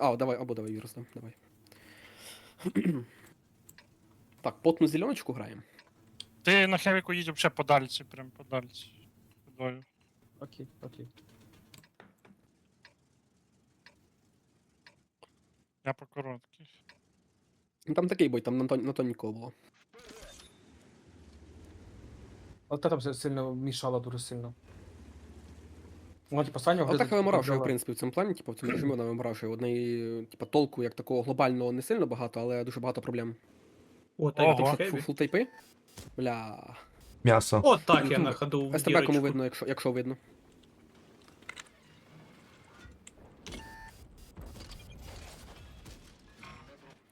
А, давай, або давай вірус, да, давай. так, потну зеленочку граємо. Ти на хевіку їдь взагалі подальці, прям подальці. Ходою. Окей, окей. Я по коротких. Ну там такий бой, там на, тон- на тоненького було. От там все сильно мішало дуже сильно. Ну, типу, Саня Але так виморажує, в принципі, в цьому плані, типу, в цьому режимі вона виморажує. Одної, типу, толку як такого глобального не сильно багато, але дуже багато проблем. О, Ого. Тому що Хеві. фул тайпи. Бля. М'ясо. О, так я на ходу в СТБ кому дірочку. видно, якщо, якщо видно.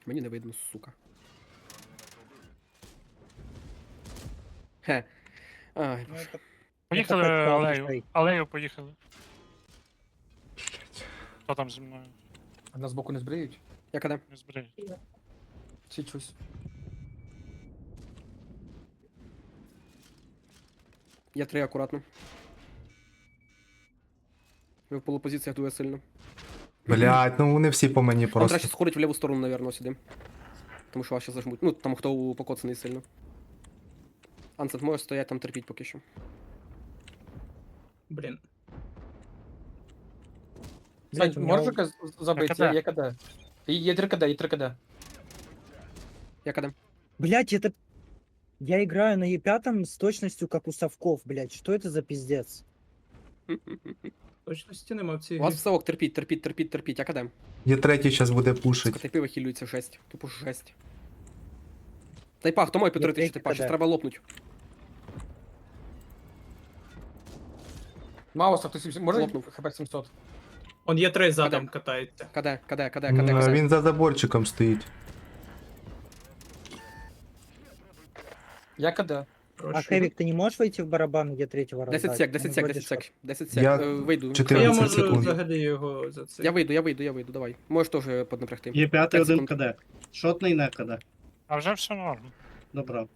Мені не видно, сука. Хе. Ай, Ну, боже. Поїхали алею. Алею поїхали. Хто там зі мною? А нас збоку не збриють? Я каде? Не зберіть. Січусь. Я три акуратно. Ви в полупозиціях дуже сильно. Блять, ну вони всі по мені Нам просто. краще сходить в ліву сторону, наверное, сюди. Тому що вас ще зажмуть. Ну, там хто покоцаний сильно. Ансет може стоять там терпіть поки що. Блін. Сань, Блядь, у меня можеш у- якось забити? КД. Є КД. Є 3 КД, є 3 КД. Я каде? Блять, это... Я играю на Е5 с точностью, как у совков, блять. Что это за пиздец? Точності нема в цій У вас грі. всовок терпіть, терпіть, терпіть, терпіть. Я каде? Є третій зараз буде пушить. Тайпи вихилюються жесть. Тупо жесть. Тайпа, хто має півтори тисячі третій тайпа? Щас КД. треба лопнуть. Мауса, хтось може Лопнув. хп 700? Он є три задом Каде? катається. Каде, каде, каде, каде, каде. Він за заборчиком стоїть. Я КД. А Прошу. Хевик, ты не можешь войти в барабан, где третьего 10 сек, 10 сек, 10 сек. 10 сек. Я Е, Вийду. чотири- Я 14 можу секунд. взагалі його за це. Я вийду, я вийду, я вийду, давай. Можеш теж поднапрягти. Є п'ятий П'ять один. КД. Шотний не КД. А вже все норм. Добре.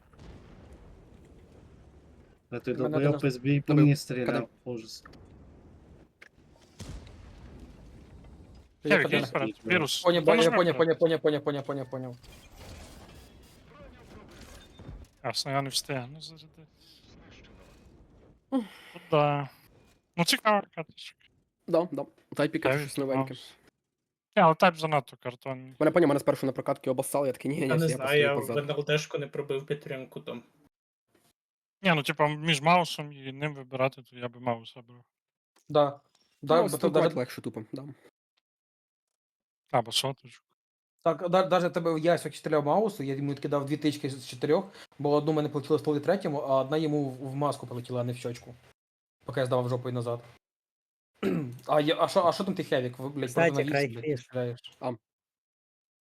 А ти Мене долбойоб один- СБІ по Добив. мені стріляв. Ужас. Я Хевік, КД. їдь вперед. Вірус. Поняв, Хто поняв, поняв, поняв, поняв, поняв, поняв, поняв, поняв. Ясно, я не встигну зарядити. Куда? Ну цікава карточка. Да, да. Тайпіка Хевік, щось новеньке. Ні, але тайп занадто картонний. Мене поняв, мене спершу на прокатки обоссали, я такий, ні, ні, Я не знаю, я в. НЛДшку не пробив підтримку там. Ні, ну типа між маусом і ним вибирати, то я би маус брав. Да. Да, Да, бо то легше тупо, да. Або соточку. Так, даже тебе ясик стріляв маусу, я йому кидав дві тички з чотирьох, бо одну мене полетіло в третьому, а одна йому в маску полетіла, а не в щочку. Поки я здавав жопою назад. А, я, а, що, а що там ти хевік? Блядь, Кстати, блядь, Крайфіш. стріляєш.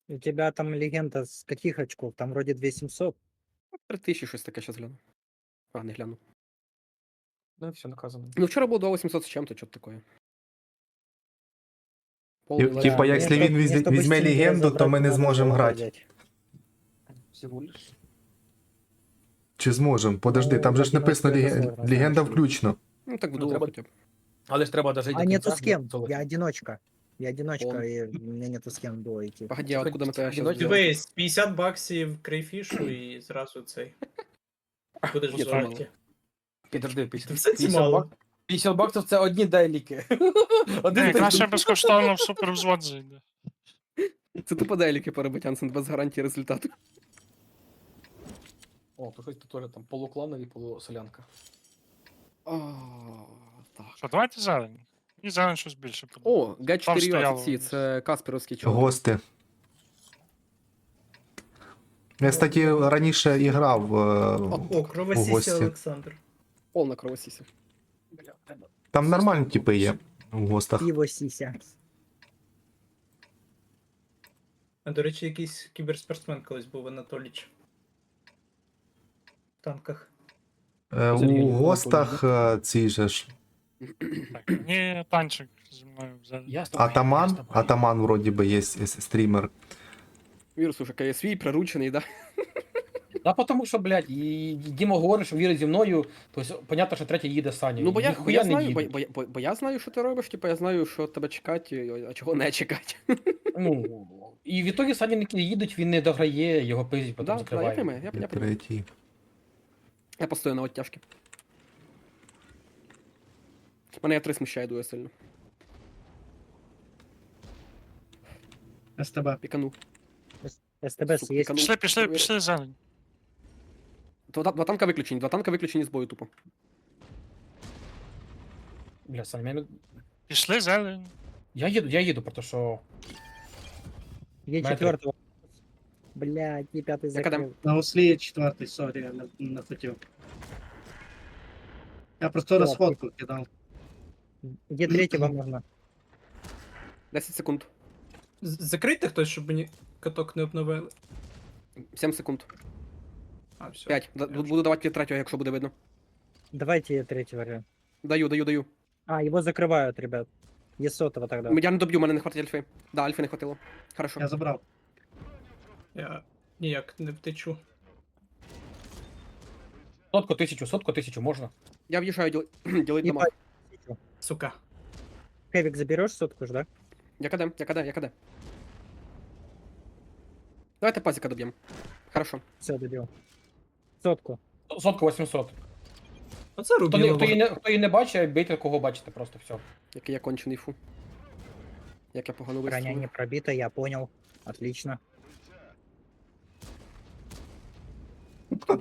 У тебя там легенда с каких очков? Там вроде 2700. Три тисячі щось таке щас гляну. А, не гляну. Ну, все наказано. Ну, вчора було 2800 з чим-то, що таке. Тип- Типа, мне якщо про- він мне, візь- чтобы візьме Steam легенду, то забрать, ми не надо зможемо было грати. взять. Всього лиш. Чи зможемо? Подожди, там же ж Ну, написано одиночка леген- сложно, легенда конечно. включно. Ну, так Ну, вдуло треба- хоча б. Але ж треба даже А нету с кем. Я одиночка. Я одиночка, Он. и у меня нету с кем было идти. Погоди, а откуда ми тебе Одиночі щас ви- взяли? Дивись, 50 баксів крейфішу і зразу цей. Будеш Ні, в це мало. золоті. Підожди, Це 50, все ці 50 мало. бак- 50 баксів це одні деліки. Один Ні, краще безкоштовно в супервзвод зайде. Це тупо деліки поробить Ансен без гарантії результату. О, тут теж там полукланові, полусолянка. О, так. Що, давайте зелень. І зелень щось більше подобається. О, Там Г4 стояло це Касперовський чоловік. Гости. Я, кстати, раніше і грав. е, О, у кровосісі гості. Олександр. Повна кровосісі. Там нормальні типи є в гостах. Пиво сися. А до речі, якийсь кіберспортсмен колись був Анатоліч. В танках. Е, У гостах е, ці же ж. Так, мені танчик зі мною взяли. Я я Атаман. тобою. Атаман вроді би є с- стрімер. Вірус уже свій, приручений, да? Да, потому що, блядь, і Діма говорить, що вірить зі мною, тобто, понятно, що третій їде Саня. Ну, бо я, бо я не знаю, бо, бо, я- бо, бо я знаю, що ти робиш, типу, я знаю, що тебе чекати, а чого не чекати. Ну, і в ітогі Саня не їдуть, він не дограє, його пиздять, потім Да, да, я закриває. приймаю, я, я, приймаю. Третій. я постою на оттяжки. Мене я три смущає дуже сильно. СТБ. Пікану. СТБ Сука, есть. ну, Пішли, пішли, пішли зелень. Два, два танка виключені, два танка виключені з бою тупо. Бля, Саня, мене... Пішли зелень. я їду, я їду, про те, що Е четвертого. Блядь, Е пятый Я когда- закрыл. На услі є четвертий, сорі, я не, не хотів. Я просто О, розходку кидав. Е третьего можно. 10 секунд. З- Закрийте хтось, щоб мені каток не обновили. 7 секунд. А, все. 5. Буду давати під третього, якщо буде видно. Давайте Е третьего. Ре. Даю, даю, даю. А, его закрывают, ребят. Е сотого тогда. Я не доб'ю, мене не хватить альфи. Да, альфи не хватило. Хорошо. Я забрав. Я ніяк не втечу. сотку тисячу, сотку тисячу можна. Я в'їжджаю діли... ділить дома. Ебать. Сука. Хевик заберешь сотку ж, да? Я каде, я каде, я каде. Давайте пазика доб'ємо. Хорошо. Все, добил. Сотку. Сотку 800. Оце Хто, не, хто, її не, хто її не бачить, бийте кого бачите просто, все. Який я кончений фу. Як я погано Броня вистрілив. не пробита, я понял. Отлично.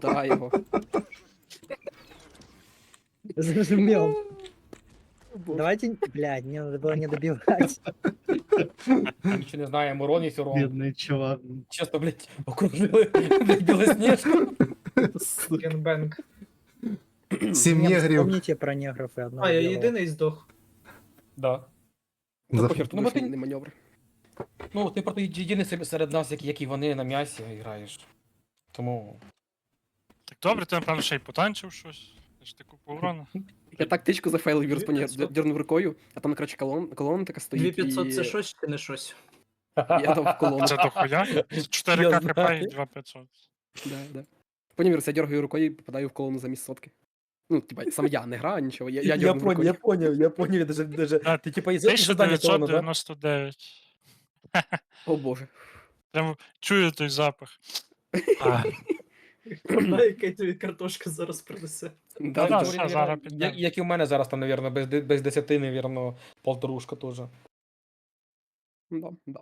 Да, його. Зажмем. Давайте, блядь, мне надо было не добивать. Нічого не знає, Мироність, урон. Бідний чувак. Чесно, блядь, окружили блядь, білосніжку. Генбенг. Сім Не, негрів. Вспомните про негров и одного А, я белого. єдиний здох. Да. Ну, За- похер, Ну, бо ти- не маневр. Ну, ти просто єдиний себе серед нас, як, як і вони на м'ясі граєш. Тому. Так добре, ти напевно ще й потанчив щось. Я ж таку по урону. Я так тичку зафейлив, вірус по 2500. дернув рукою, а там, коротше, колон, колона така стоїть. 2500 і... це щось чи не щось? Я дав колону. Це дохуя? 4 Я знаю. і 2500. Да, да. Поняв, вірус, я дергаю рукою і попадаю в колону замість сотки. Ну, типа, сам я не граю нічого, я, я, дергаю рукою. понял, я понял, даже, даже, А, ти типа із задання колону, да? 1999. О боже. Прям чую той запах. А, Одна, яка тобі картошка зараз принесе. Да, да, да, все, зараз як, підемо. як і в мене зараз там, навірно, без, де- без 10, навірно, полторушка теж. Да, да.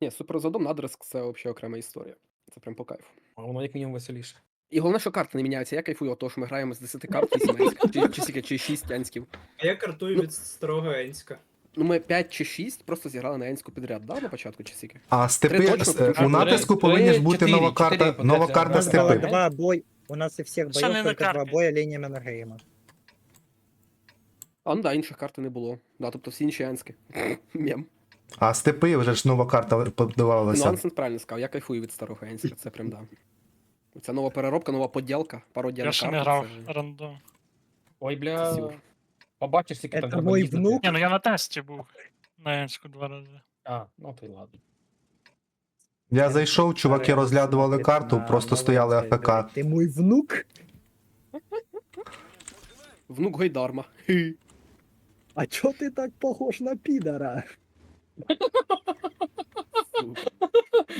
Ні, супер задом надреск це взагалі окрема історія. Це прям по кайфу. А воно як мінімум веселіше. І головне, що карти не міняються. Я кайфую, того, що ми граємо з 10 карт 8 енських, чи, чи, скільки, чи 6 енськів. А я картую від старого Енська. Ну, ми 5 чи 6 просто зіграли на енську підряд, да, на початку чи скільки? А степи Три с- тому що у натиску три- повинні ж бути чотири- нова чотири карта, нова карта да. У нас было степи. два бой. У нас из всех Що не боев на только два карті? боя линия Маннергейма. А, ну да, інших карт не було. Да, тобто всі інші енські. Мєм. А степи вже ж нова карта Ну, подавалася. Ансен правильно сказав, я кайфую від старого енська, це прям да. Це нова переробка, нова поділка, пародія Я на ще не карту, грав це- рандом. Ой, Це бля. сюр. Побачиш, скільки там Это треба мой їздити. внук. Ні, ну я на тесті був. На Енську два рази. А, ну то й ладно. Я зайшов, чуваки розглядували карту, просто стояли АФК. Ты мой внук? Внук Гайдарма. Хі. А чё ты так похож на пидора?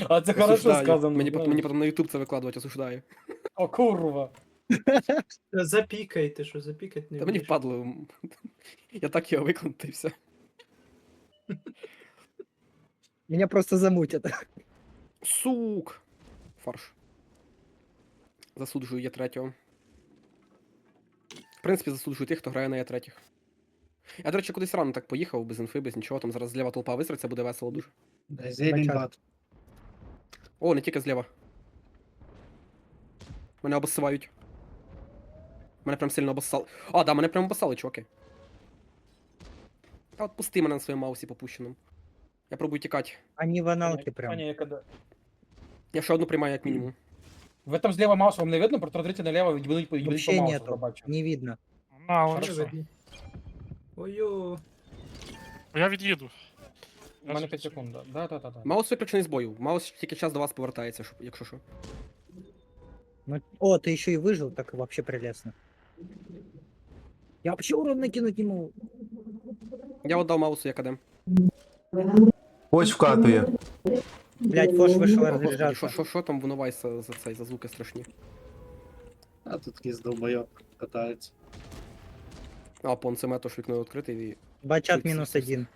А це хорошо Осуждаю. сказано. Мені, да. пот- мені потім на YouTube це викладувати, осуждаю. О, курва. Запікай, ти що, запікать не Та мені вмієш? впадло. Я так його і все. Меня просто замутят. Сук! Фарш. Засуджую є третього. В принципі, засуджую тих, хто грає на є третіх. Я, до речі, кудись рано так поїхав, без інфи, без нічого, там зараз зліва толпа висраться, буде весело дуже. Зелень Бачат. бат. О, не тільки зліва. Мене обоссивають. Мене прям сильно обоссали. А, да, мене прям обоссали, чуваки. Та от пусти мене на своєму маусі попущеному. Я пробую тікати. Они в аналке прям. Аня, я коли- Я ще одну приймаю, як мінімум. Ви там зліва маусу вам не видно, протрите наліво, відбудуть відбудуть по Вообще маусу, нету. побачу. Не видно. От не видно? Ой-о. Я від'їду. У мене 5 секунд, да. Да, да, да, да. Маус виключений з бою. Маус тільки час до вас повертається, щоб- якщо що. Ну, о, ты еще и выжил, так вообще прелестно. Я вообще урон накинуть не могу. Я отдав маусу як адем. Хоч вкатує. Блять, Фош вышел Господи, що, разряжаться. що, що там винувайся за цей, за звуки страшні. А тут якийсь долбойок катається. А, пон це метош вікно відкрите і. Бачат минус один.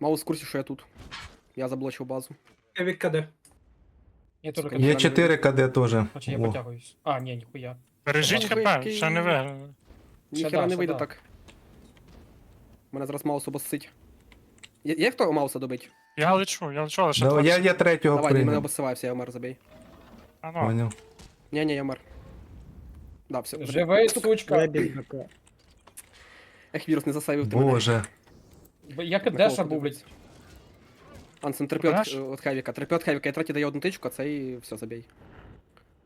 Маус в курсі, що я тут. Я заблочив базу. Евік КД. Я теж Є Є 4 КД теж. Хоча я О. потягуюсь. А, ні, ніхуя. Бережіть хп, ще не виграли. Ніхера да, не ще вийде да. так. Мене зараз маус обоссить. Є, є хто мауса добить? Я лечу, я лечу, але ще Да, я, я третього Давай, він мене прийняв. все, я вмер, забей. А, ну, Поняв. Ні, ні, я вмер. Да, все. Живий, Я сучка. без БК. Ех, вірус не засейвив ти мене. Боже. Я На кого кадеша був, подивитися? блядь. Ансен, терпи от, Знаєш? от Хевіка. Терпи от Хевіка, я третій даю одну тичку, а цей все, забей.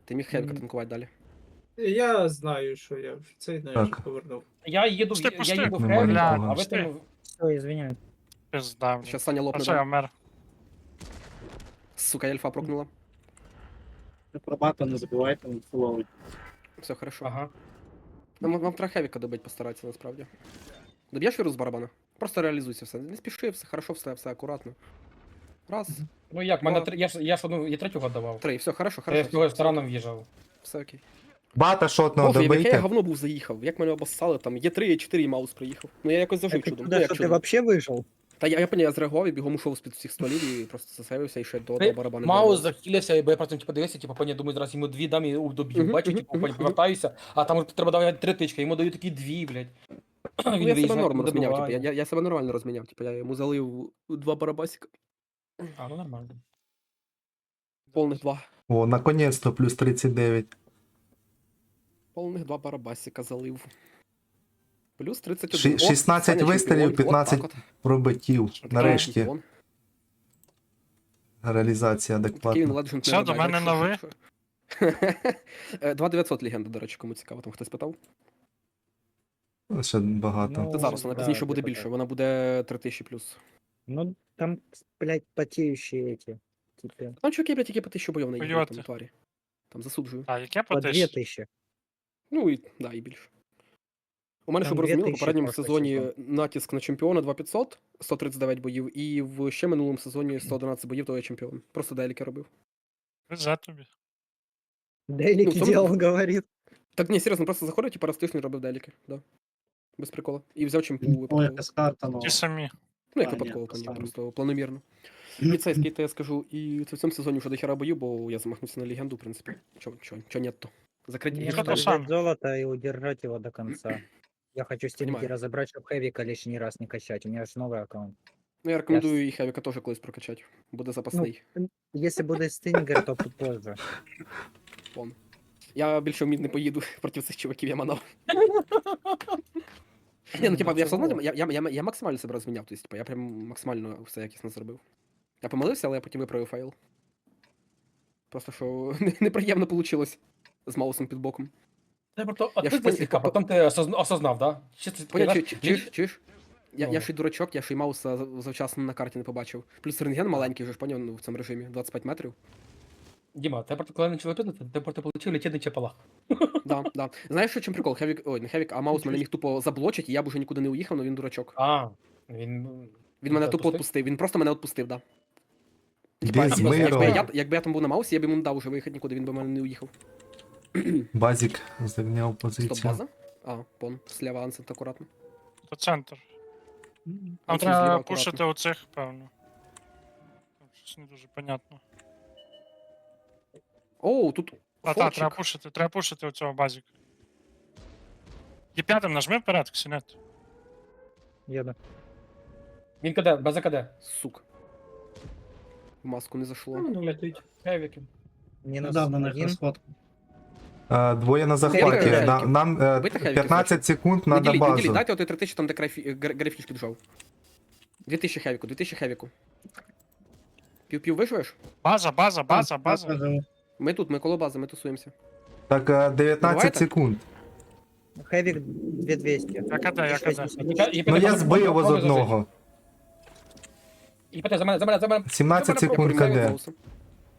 Ти міг Хевіка Мгм. танкувати далі. Я знаю, що я в цей не Так. повернув. Я їду, в- Пусти, я пусти. їду в Нема Хеві, нікого. а ви Пусти. там... Все, извиняюсь. пизда. блін. Щас Саня А лопне. все, я да. вмер. Сука, ельфа прокнула. Пробата не забувайте, він фуловий. Все хорошо. Ага. Нам, нам треба Хевіка добить постаратися, насправді. Доб'єш вірус з барабана? Просто реалізуйся все. Не спіши, все хорошо, все, все акуратно. Раз, Ну як, мене три- я ж я ж одну, я третього давав. три, все, хорошо, Та Я хорошо. з того все, стороном в'їжджав. Все окей. Бата шотного Боже, яке я добийте. говно був заїхав. Як мене обоссали, там є 3, є 4 і маус приїхав. Ну я якось зажив чудом. Ну, як что ты чудом. вообще выжил? Та я, я я зреагував і бігом ушов з-під всіх стволів і просто засейвився і ще до, до барабану. Маус захилився, бо я просто типу дивився, типу, поня, думаю, зараз йому дві дам і доб'ю. Бачу, типу, мгм. повертаюся, а там треба давати три тички, йому дають такі дві, блядь. Ну, я себе виїжджає, норм розміняв, типу, я, я, я себе нормально розміняв, типу, я йому залив два барабасика. А, ну нормально. Повних два. О, наконець-то плюс 39. Повних два барабасика залив. Плюс 31. Ші- 16 Саня вистрілів, 15 так. Пробиттів. Нарешті. реалізація адекватна. Все, до мене на ви? 2900 легенда, до речі, кому цікаво, там хтось питав. Ще багато. Ну, зараз вона да, пізніше буде більше, вона буде 3000 плюс. Ну, там, блядь, потеющие эти. Типа, Там чуваки, блядь, які по 1000 бойов не їдуть, там тварі. Там засуджую. А, яке по по две тисячі? тысячи. Ну і да, і більше. У мене, Там щоб ви розуміли, в 2000 попередньому просто сезоні сезон. натиск на чемпіона 2500, 139 боїв, і в ще минулому сезоні 111 боїв, то я чемпіон. Просто деліки робив. Везе тобі. Делики Ну, в том- делал, говорит. Так ні, серйозно, просто заходив, типу, раз в тиждень робив деліки, да. Без прикола. І взяв чемпу О, випадково. якась карта нова. Ті самі. Ну, як А, ні, випадково, там, ні, поставлю. просто планомірно. І це скільки я скажу, і це в цьому сезоні вже дохера боїв, бо я замахнувся на легенду, в принципі. Чо, чо, чо нет то. Закриті. Мне Что надо то сам? взять золото и удержать его до конца. Я хочу стенки Понимаю. разобрать, чтобы хэвика лишний раз не качать. У меня же новый аккаунт. Ну, я рекомендую і Хевіка теж колись прокачати. Буде запасний. Если будет стингер, то позже. Вон. Я більше в мід не поїду проти цих чуваків, я манав. Ні, ну типа, я все одно, я, я, я, я максимально себе розміняв, тобто, типа, я прям максимально все якісно зробив. Я помилився, але я потім виправив файл. Просто що не- неприємно вийшло з маусом під боком. Ти просто Я ж отпиздив поня- потім ти осозна- осознав, да? Чи ти такий, Поняв, знаєш, чи- чуєш, чуєш? Я, я Ну. ще й дурачок, я ще й мауса за- завчасно на карті не побачив. Плюс рентген маленький, вже ж поняв, ну, в цьому режимі, 25 метрів. Діма, ти просто коли почали пиздити, ти просто отримав лічильний чепалах. Да, да. Знаєш, що чим прикол? Хевік, ой, не Хевік, а маус мене міг тупо заблочить, і я б уже нікуди не уїхав, але він дурачок. А, він... Він мене тупо пустив? відпустив, він просто мене відпустив, да. Типа, якби, якби, я, якби я там був на маусі, я б йому не дав уже виїхати нікуди, він би мене не уїхав. Базік зайняв Стоп, позицію. база? А, пон, слева ансент акуратно. То центр. Нам Ансент зліва треба акуратно. пушити оцих, певно. Там щось не дуже понятно. Оу, тут А та, форчик. треба пушити, треба пушити оцього базіка. Є п'ятим нажми вперед, Ксінет. Еду. Він КД, без АКД. Сук. В маску не зашло. Ну, летить. Хевіки. Минус Дав на них один. розход. Е, Двоє на захваті. На- Нам е, хевіки 15 секунд діліть, базу. дайте отой 3000 там, де графі- графічки держав. 2000 хевіку, 2000 хевіку. Пів-пів виживеш? База, база, база, база. Ми тут, ми коло бази, ми тусуємося. Так, е, 19 секунд. Хэвик 2200. Я КД, я КД. 680. Ну я збив з одного. І питай, за мене, за мене, за мене. 17 секунд КД.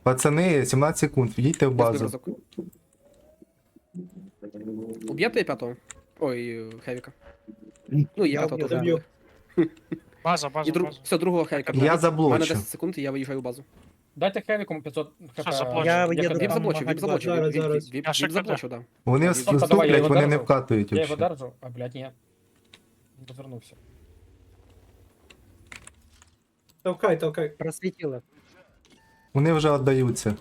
Пацани, 17 секунд, їдьте в базу. Уб'єте п'ятого? Ой, Хевіка. Ну, Я п'ятого теж. да. База, І база, друг... база. Все, другого Хевіка. Я У мене заблочу. 10 секунд, і я виїжджаю в базу. Дайте Хевікому 500 хп. Що? Я КД. Віп там заблочив, віп заблочив, Зараз, віп- зараз. віп- віп Я ще віп заблочив, да. Вони Тобто, давай, я його вони не держу. вкатують Я його держу, а, блядь, ні. Розвернувся. Толкай, толкай. Просветило. Вони вже віддаються.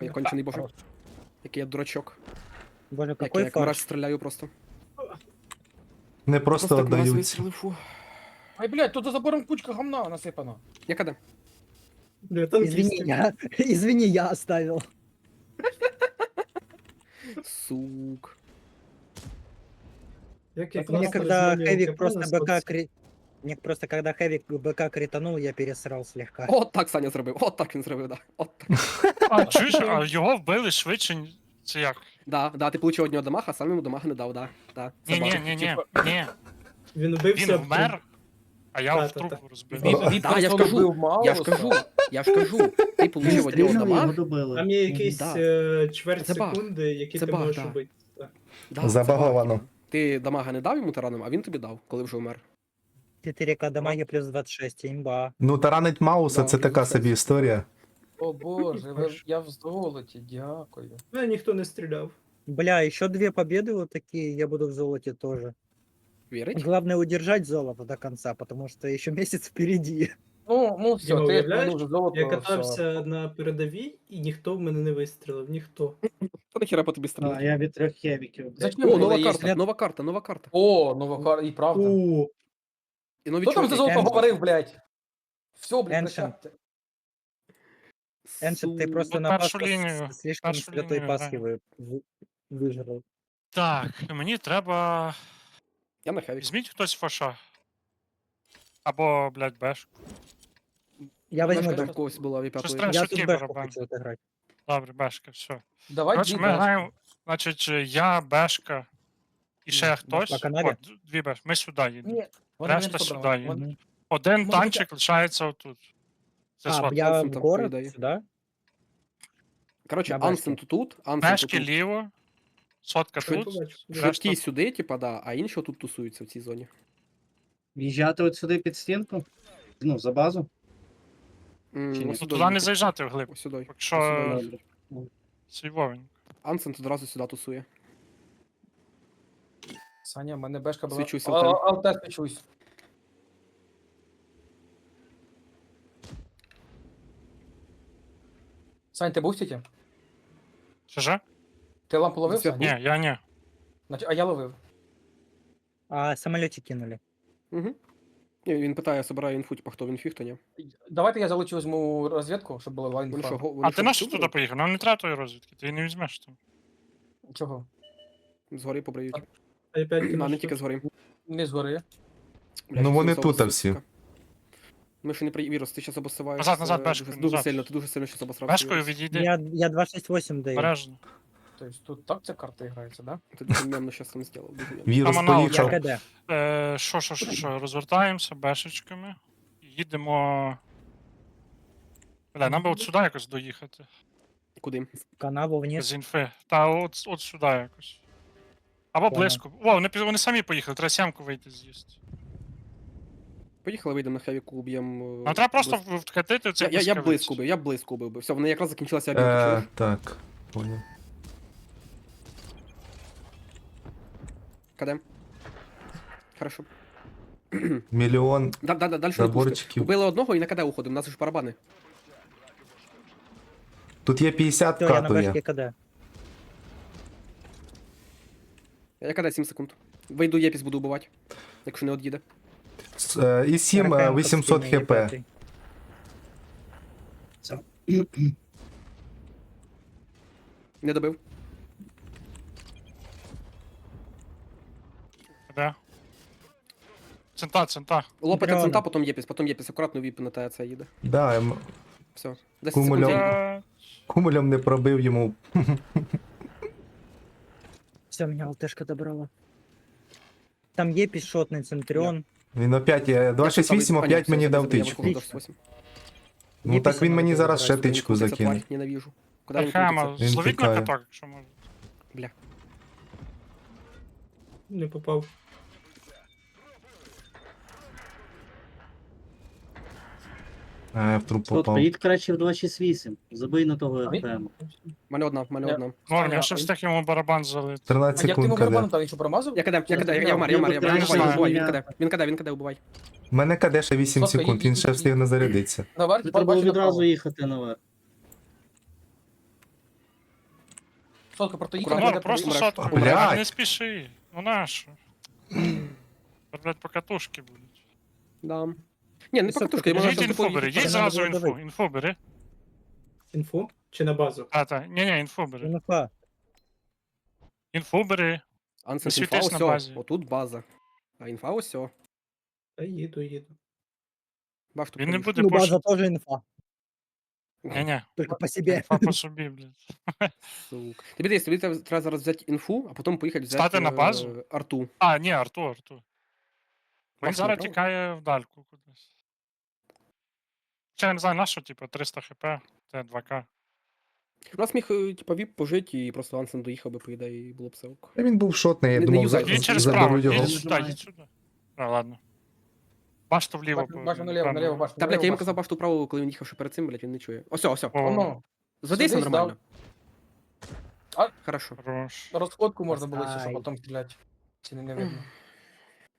Я кончений боже. Який я дурачок. Боже, Як я какой як фарш. стріляю просто. Вони просто так мразь віддаються. вистрілив, фу. Ай, блядь, тут за забором кучка гамна насипана. Я каде? Бля, танкісти. Извини, я, извини, я оставил. Сук. Як я мне когда розумію, Хэвик просто БК кри... Мне просто когда Хэвик БК кританул, я пересрал слегка. От так Саня зробив, от так він зробив, да. От так. А, чуєш, а його вбили швидше, ні- це як? Да, да, ти получив одного дамага, а сам йому дамага не дав, да. да. Ні, ні, ні, ні, ні. Він убився. Він вмер, а я в Та-та-та. трупу розбив. Він, він Да, я ж просто кажу, вбив Я ж кажу, я ж кажу, ти получив одного Стрільнули, його дамага, добили. Там є якийсь Да. е, чверть Це баг. секунди, які Це ти баг, можеш да. убити. Да, це Забаговано. баг. Ти дамага не дав йому тараном, а він тобі дав, коли вже вмер. 4К дамаги плюс 26, имба. Ну, таранить Мауса Да, це така собі історія. О боже, ви- я в золоті, дякую. Ну, ніхто не стріляв. Бля, еще две победы вот такие, я буду в золоте тоже. Вірить? Главное удержать золото до конца, потому что еще месяц впереди. Ну, ну все, Діма, ти уявляєш? золото. Я все. катався на передовій, і ніхто в мене не вистрілив. Ніхто. Та нахіра по тобі А, я від трьох хевіків. блядь. Зачем О, нова карта, нова карта, нова карта. О, нова карта, і правда. У, І нові Хто там за золото говорив, блядь? Все, блядь, Ancient. прощайте. Эншит, ты Сука. просто Вот на першу Пасху с- линию, слишком першу святой линию Пасхи вы, вы- выжрал. Так, мені треба. Я на хевік. Візьміть хтось фаша. Або, блядь, беш. Я возьму Бешка бэшку. в когось була в Щось п'ятої. треба Я шутки тут бэшку барабан. хочу отыграть. Добре, бешка, все. Давай Коротше, дві ми бешки. граємо, значить, я, бешка і ще Ну, хтось. по канаві? О, д- дві беш. Ми сюди їдемо. Ні, вони Решта мене сюди собрали. їде. Вони- Один може, танчик лишається отут. Це А, я в Ансен там город передаю. сюда? Коротше, На. Ансен тут, Ансен Бешки тут. ліво, сотка Що тут. побачив. Сюди, типа, да, а інші тут тусуються в цій зоні. В'їжджати от сюди під стінку? Ну, за базу. М, Чи ні? ось Ну туди не заїжджати вглиб. Ось сюди. Якщо сюди. свій вовень. Ансен тут одразу сюди тусує. Саня, в мене бешка була. Свічусь, А, Алтен. а, свічусь. Сань, ти був в сіті? Що же? Ти лампу ловив? Сань? Ні, я ні. Значить, а я ловив. А самолете кинули. Угу. Ні, він питає, собирає інфу, типа, хто він фіг, хто ні. Давайте я залучу візьму розвідку, щоб було лайн Вони що, інфа. го- вони А що, ти на що всюди? туди поїхав? Нам не треба тої розвідки, ти її не візьмеш там. Чого? Згори побриють. А я п'ять А, не тільки згори. Не згори. Блядь, Ну, вони це тут, обосрав, всі. сука. Ми ще не при... Вірус, ти зараз обосриваєш. Назад, назад, е, бешкою, дуже, назад. сильно, ти дуже сильно зараз обосрав. Бешкою відійди. Я, я 268 даю. Бережно. Тобто тут так ця карта грається, да? Ти дуже мемно там зробив. Дуже мемно. Вірус Там аналог, Я поїхав. КД. Е, Що, що, що, що, розвертаємося бешечками. Їдемо. Бля, нам би от сюди якось доїхати. Куди? В канаву вниз. З інфи. Та от, от сюди якось. Або Понял. близько. О, вони, пі- вони самі поїхали, треба сямку вийти з'їсти. Поїхали, вийдемо на хевіку, уб'ємо. Нам треба просто вкатити Я, цих я, я блискавиць. близько бив, я близько бив. би. Все, вони якраз закінчилася обійка, Е, чуєш? так, понял. Каде? Хорошо. Мільйон Да, да, да, далі заборчиків. Убили одного і на КД уходимо, у нас ж барабани. Тут є 50 Все, я на катує. бэшке КД. Я КД 7 секунд. Вийду єпіс буду убивати, якщо не од'їде. І 7 е, 800 хп. Не добив. Де? Цента, цента. Лопати цента, потім єпіс, потім єпіс, акуратно віп на ТЦ їде. Да, ем, Все. 10 секунд. Е, кумулем не пробив йому. Все, меня ЛТшка добрала. Там є пішотний центріон. Він опять, е, 268 опять мені дав тичку. Ну так він мені зараз ще тичку закине. Ненавижу. Куда він Хема, крутиться? Він зловіть на тікає. каток, якщо можна. Не попав. Е, в труп От, попав. поїдь краще в 268. Забий на того А РПМ. В мене одна, в мене Я- одна. Норм, я ще встиг йому барабан залити. 13 А як ти йому секунд каде. барабаном там він що промазав? Я каде, я каде, я вмер, я вмер, я вмер, Я знаю. вбивай, він каде, він каде, він каде, убивай. В мене каде ще 8 Слухай, секунд, і- він ще і- встигне зарядитися. Наверх, Треба було бачу відразу направо. їхати наверх. Сотка Аккуратно, не Норм, просто сотку. Блядь. блядь, Не спіши. Ну нащо? Блять, по катушки будуть. Да. Ні, не Високо покатушка, йому Йдіть треба інфу бери, йдіть зразу давити. Інфу бери. Інфу? Чи на базу? А, та, ні, ні, інфу бери. Інфа. Інфу бери. Ансенс інфа світись на осьо, отут база. А інфа осьо. Та їду, їду. Баш, тут Він не буде Ну, база тоже инфа. Ні, ні. Только по себе. Інфа по собі, блядь. Сука. Тобі десь, тобі треба треба зараз взяти інфу, а потім поїхати взяти Стати на е, базу? арту. А, ні, Арту, Арту. Він Макс зараз направо? тікає в дальку кудись. Я не знаю, на що, типу, 300 хп, це 2К. У нас міг, е, типа, віп пожити, і просто Ансен доїхав би, по ідеї, і було б все ок. Та Він був шотний, я Не- не думав, за- через право, його. йдіть сюди, йдіть сюди. А, ладно. Башту вліво. Бачу- Бачу наліво, наліво, бачу. Та, блядь, я йому наліво, казав башту право, коли він їхав ще перед цим, блядь, він не чує. Осьо, осьо. О, Воно. Зведися Сюди нормально. А? Хорошо. Хорош. Розходку можна було ще, Ай. щоб потім стріляти. Чи не, не видно.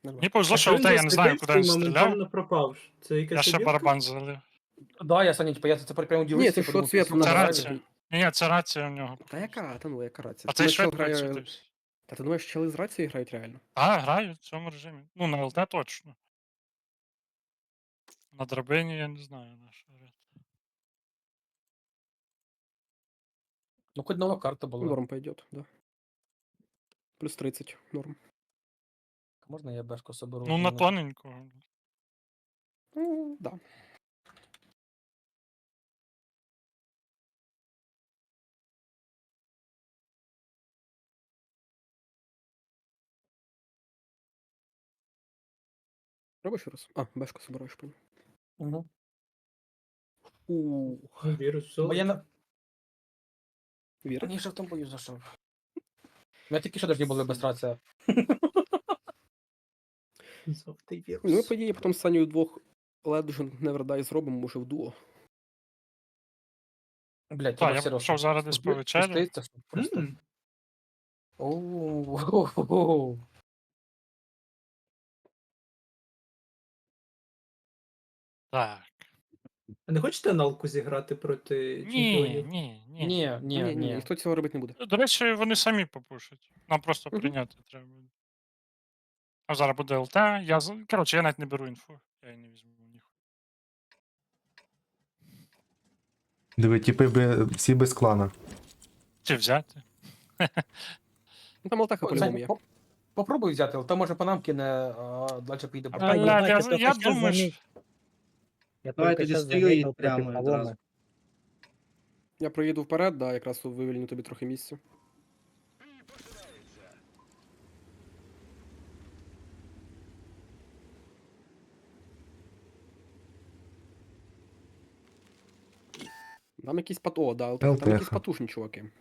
Мені повезло, що ЛТ, я не знаю, куди він стріляв. моментально пропав. Це Я ще барабан залив. Да, я Саня, типа, я це прямо Ні, удивився. це подумав, що що Це це на рація. Ні, ні, це рація в нього. Та яка? Та ну, яка рація? А Ти цей думаєш, чел швед грає- працює. Та ти думаєш, чели з рацією грають реально? А, граю в цьому режимі. Ну, на ЛТ точно. На драбині я не знаю на що грати. Ну, хоч нова карта була. Норм пойдет, да. Плюс 30, норм. Можна я бешку соберу? Ну, на тоненького. Ну, да. Робиш ще раз? А, бешку собираєш, понял. Угу. Ух, Ну, Вірус Бо я на... вірить? Мені ще в тому бою зайшов. Я тільки що дожді були без рація. Золотий. Ну, ми, по ідеї, потім з Саню двох Legend Never Die зробимо, може в дуо. Блять, Так, я пішов зараз десь по вечері. Оу. Так. А не хочете аналку зіграти проти Ні, чемпіонів? ні, ні. Ні, ні, ні, ні. ніхто цього робити не буде. До речі, вони самі попушать. Нам просто Мгм. прийняти треба буде. А зараз буде ЛТ. Я... з- Коротше, я навіть не беру інфу. Я її не візьму ніхуя. Диви, типи би всі без клана. Чи взяти? Ну там Алтаха по-любому є. по- Попробуй взяти, але то може по нам кине, а далі поїде по А, я, я, я думаю, що... Я Давай только тоді сейчас стою і заметил прямо одразу. Я проїду вперед, да, якраз вивільню тобі трохи місця. Там якісь пат... О, да, Алтаха, там якісь потужні чуваки.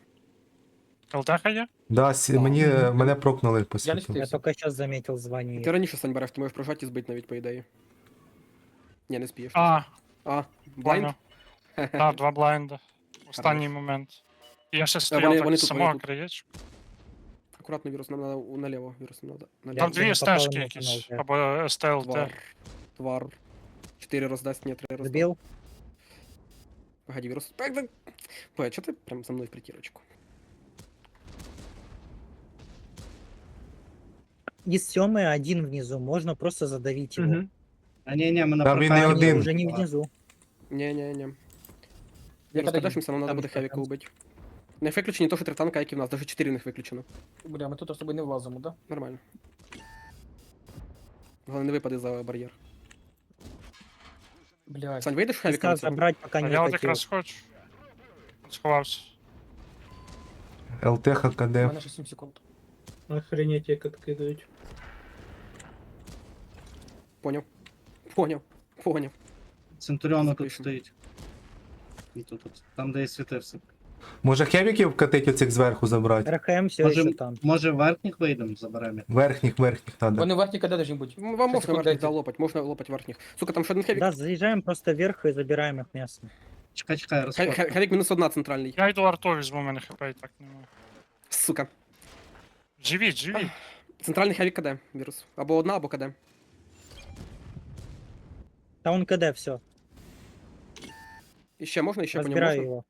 ЛТХ є? Да, сі- Да. мені мене прокнули по Я не світу. встиг. Я только сейчас заметил звание. Ти раніше Сань береш, ти можеш прожати і збити навіть, по ідеї. Ні, не спієш. А, А, блайнд? понял. Так, два блайнда. Останній момент. І я ще стояв вони- так вони з тут, самого вони тут. краєчку. Акуратно, вірус, нам треба наліво, вірус, нам треба наліво. Там Я дві не попав стежки на якісь. канал, Або СТЛТ. Твар. Твар. Чотири роздасть, ні, три роздасть. Забил? Погоди, вирус. Так, так. Ой, а что ты прям со мной в притирочку? Из Семы один внизу, можно просто задавить его. Мгм. А ні, ні, ми на Та він не А, прокаті. не, один. уже не внизу. Не-не-не. Я Вирус, когда подашимся, нам надо там буде что, хевіка там? убити. Не виключені то, що три танка, які в нас, даже чотири в них виключено. Бля, ми тут з тобою не влазимо, да? Нормально. Головне, не випади за бар'єр. Блядь. Сань, вийдеш в хевіка? Ска на цього? забрать, пока А не я от укатил. якраз хочу. Сховався. ЛТХ У КД. мене ще 7 секунд. Охренеть, як откидають. Поняв. Поняв. Поняв. Центуріон тут Запишемо. стоїть. І тут, тут. Там, де я світився. Може хевіків катить оцих зверху забрати? РХМ все Може, еще там. може верхніх вийдемо, заберемо. Верхніх, верхніх надо. Вони верхні каде должны бути. М, Вам можна секунд верхніх дайте. да, лопать, можна лопать верхніх. Сука, там ще один хевік. Да, заезжаем просто вверх и забираем их место. Чекай, чекай, Хе- розход. хе- Хевік мінус одна центральний. Я йду арту візьму, у мене хп і так немає. Сука. Живіть, живіть. Центральний хевік КД, вірус. Або одна, або КД. Да он КД, все. І ще можна, і ще по ньому Разбираю можна. его.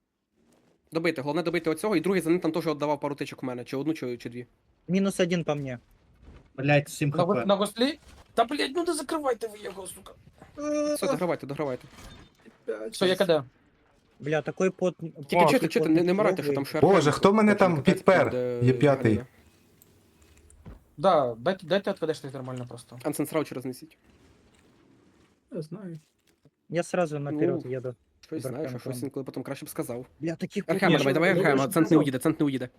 Добити, головне добити оцього, і другий за ним там теж віддавав пару тичок у мене, чи одну, чи, чи дві. Минус один по мне. Блять, 7 На, хп. на гослі? Та блядь, ну не закривайте ви його, сука. Все, догравайте, догравайте. Все, я каде. Бля, такой пот... Тільки О, чити, чити, не, не марайте, що там ще Боже, хто мене там підпер? е, Є п'ятий. Галія. Да, дайте, дайте откадеш нормально просто. Ансенсрау через несіть. Я знаю. Я сразу наперед Ну. еду. Щось Добре, знаєш, а прям, щось прям. інколи потім краще б сказав. Бля, таких Архема, Ні, давай, що давай ти Архема, думаєш, цент не сказав? уїде, цент не уїде.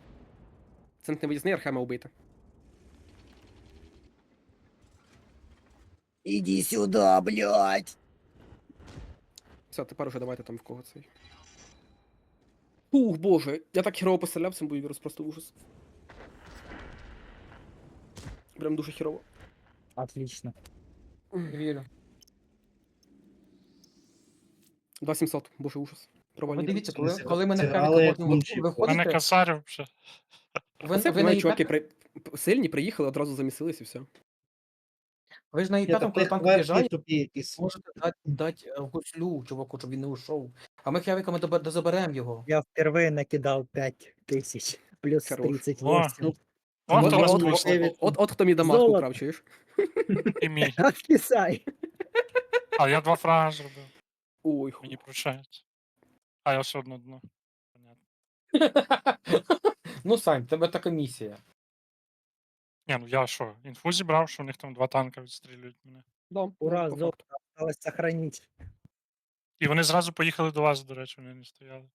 Цент не виїзд, не Архема убийте. Иди сюда, блядь. Все, тепер уже давайте там в кого цей. Ух, боже, я так херово постріляв цим бою вірус, просто ужас. Прям дуже херово. Отлично. Вірю. 2700, боже ужас. Ви Провальний. дивіться, коли, не коли ми на зіграли хевіка як можемо інші. У мене касарів вже. ви, Це ви, на чуваки, і5, при... п- сильні, приїхали, одразу замісились і все. ви ж на і5, коли тих танк тупі якісь. можете дати, дати е, гуслю, чуваку, щоб він не ушов. А ми хевіками добе- дозаберемо його. Я впервые накидал 5000. Плюс Хорош. 38. О, От, хто от, от, от, от, от хто мій дамаг Золото. украв, чуєш? І мій. А, я два фрага зробив. Ой, хуй. Мені прощають. А, я все одно дно. Понятно. ну, Сань, в тебе така місія. Ні, ну я що, інфу зібрав, що у них там два танка відстрілюють мене. Да, Ура, зовсім золото осталось сохранить. І вони зразу поїхали до вас, до речі, вони не стояли.